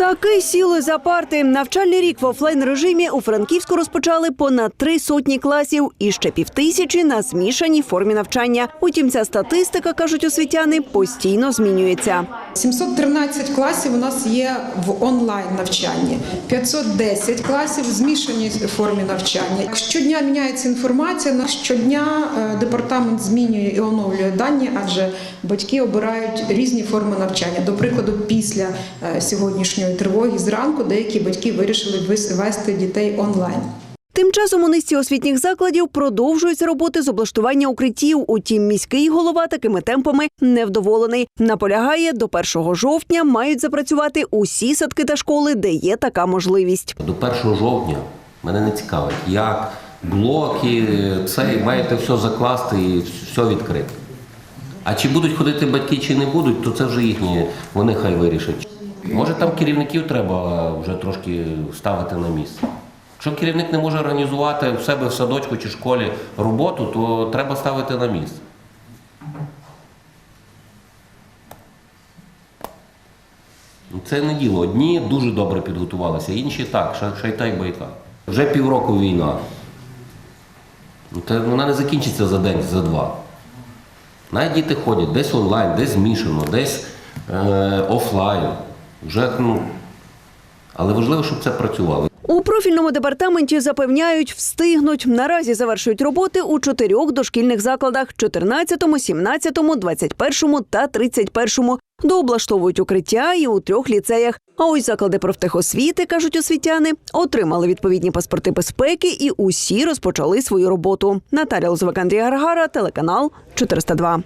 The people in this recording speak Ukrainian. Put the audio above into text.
Таки сіли за парти. Навчальний рік в офлайн режимі у Франківську розпочали понад три сотні класів і ще півтисячі на змішаній формі навчання. Утім, ця статистика, кажуть освітяни, постійно змінюється. 713 класів у нас є в онлайн навчанні, 510 класів в змішаній формі навчання. Щодня міняється інформація. На щодня е, департамент змінює і оновлює дані, адже батьки обирають різні форми навчання. До прикладу, після е, сьогоднішньої тривоги зранку деякі батьки вирішили вести дітей онлайн. Тим часом у низці освітніх закладів продовжуються роботи з облаштування укриттів. Утім, міський голова такими темпами невдоволений. Наполягає, до 1 жовтня мають запрацювати усі садки та школи, де є така можливість. До 1 жовтня мене не цікавить, як блоки, це маєте все закласти і все відкрити. А чи будуть ходити батьки, чи не будуть, то це вже їхні, вони хай вирішать. Може там керівників треба вже трошки ставити на місце. Якщо керівник не може організувати в себе в садочку чи школі роботу, то треба ставити на місце. Це не діло. Одні дуже добре підготувалися, інші так, ще, ще й байка. Вже півроку війна. Вона не закінчиться за день, за два. Навіть діти ходять десь онлайн, десь змішано, десь е, офлайн. Вже, ну, але важливо, щоб це працювало. У профільному департаменті запевняють, встигнуть. Наразі завершують роботи у чотирьох дошкільних закладах: 14, 17, 21 та 31. Дооблаштовують укриття і у трьох ліцеях. А ось заклади профтехосвіти, кажуть освітяни, отримали відповідні паспорти безпеки і усі розпочали свою роботу. Наталя Лозовик, Андрій Гаргара, телеканал 402.